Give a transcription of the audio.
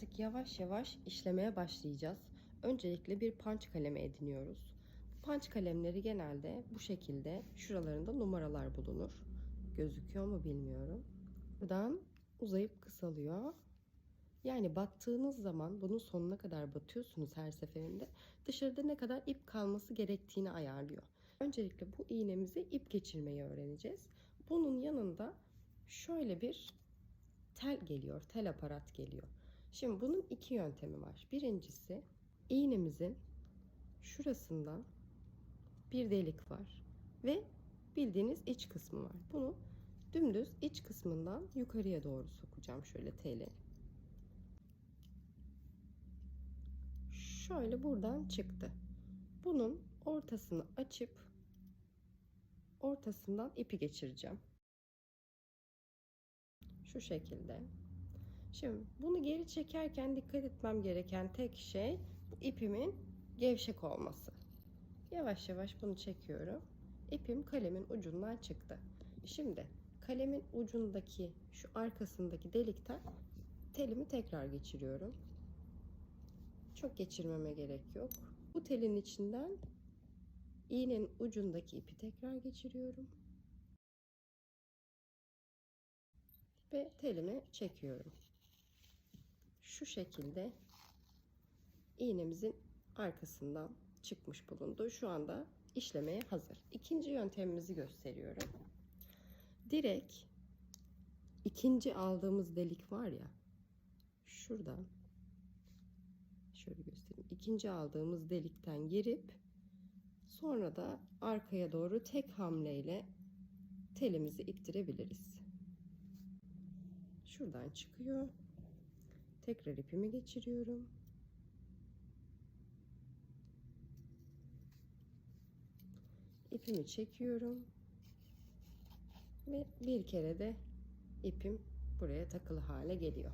Artık yavaş yavaş işlemeye başlayacağız. Öncelikle bir punch kalemi ediniyoruz. Punch kalemleri genelde bu şekilde şuralarında numaralar bulunur. Gözüküyor mu bilmiyorum. Buradan uzayıp kısalıyor. Yani battığınız zaman bunun sonuna kadar batıyorsunuz her seferinde. Dışarıda ne kadar ip kalması gerektiğini ayarlıyor. Öncelikle bu iğnemizi ip geçirmeyi öğreneceğiz. Bunun yanında şöyle bir tel geliyor, tel aparat geliyor. Şimdi bunun iki yöntemi var. Birincisi iğnemizin şurasından bir delik var ve bildiğiniz iç kısmı var. Bunu dümdüz iç kısmından yukarıya doğru sokacağım şöyle teli. Şöyle buradan çıktı. Bunun ortasını açıp ortasından ipi geçireceğim. Şu şekilde. Şimdi bunu geri çekerken dikkat etmem gereken tek şey bu ipimin gevşek olması. Yavaş yavaş bunu çekiyorum. İpim kalemin ucundan çıktı. Şimdi kalemin ucundaki şu arkasındaki delikten telimi tekrar geçiriyorum. Çok geçirmeme gerek yok. Bu telin içinden iğnenin ucundaki ipi tekrar geçiriyorum. Ve telimi çekiyorum. Şu şekilde iğnemizin arkasından çıkmış bulundu. Şu anda işlemeye hazır. İkinci yöntemimizi gösteriyorum. Direkt ikinci aldığımız delik var ya şuradan şöyle göstereyim. İkinci aldığımız delikten girip sonra da arkaya doğru tek hamleyle telimizi ittirebiliriz. Şuradan çıkıyor. Tekrar ipimi geçiriyorum. İpimi çekiyorum. Ve bir kere de ipim buraya takılı hale geliyor.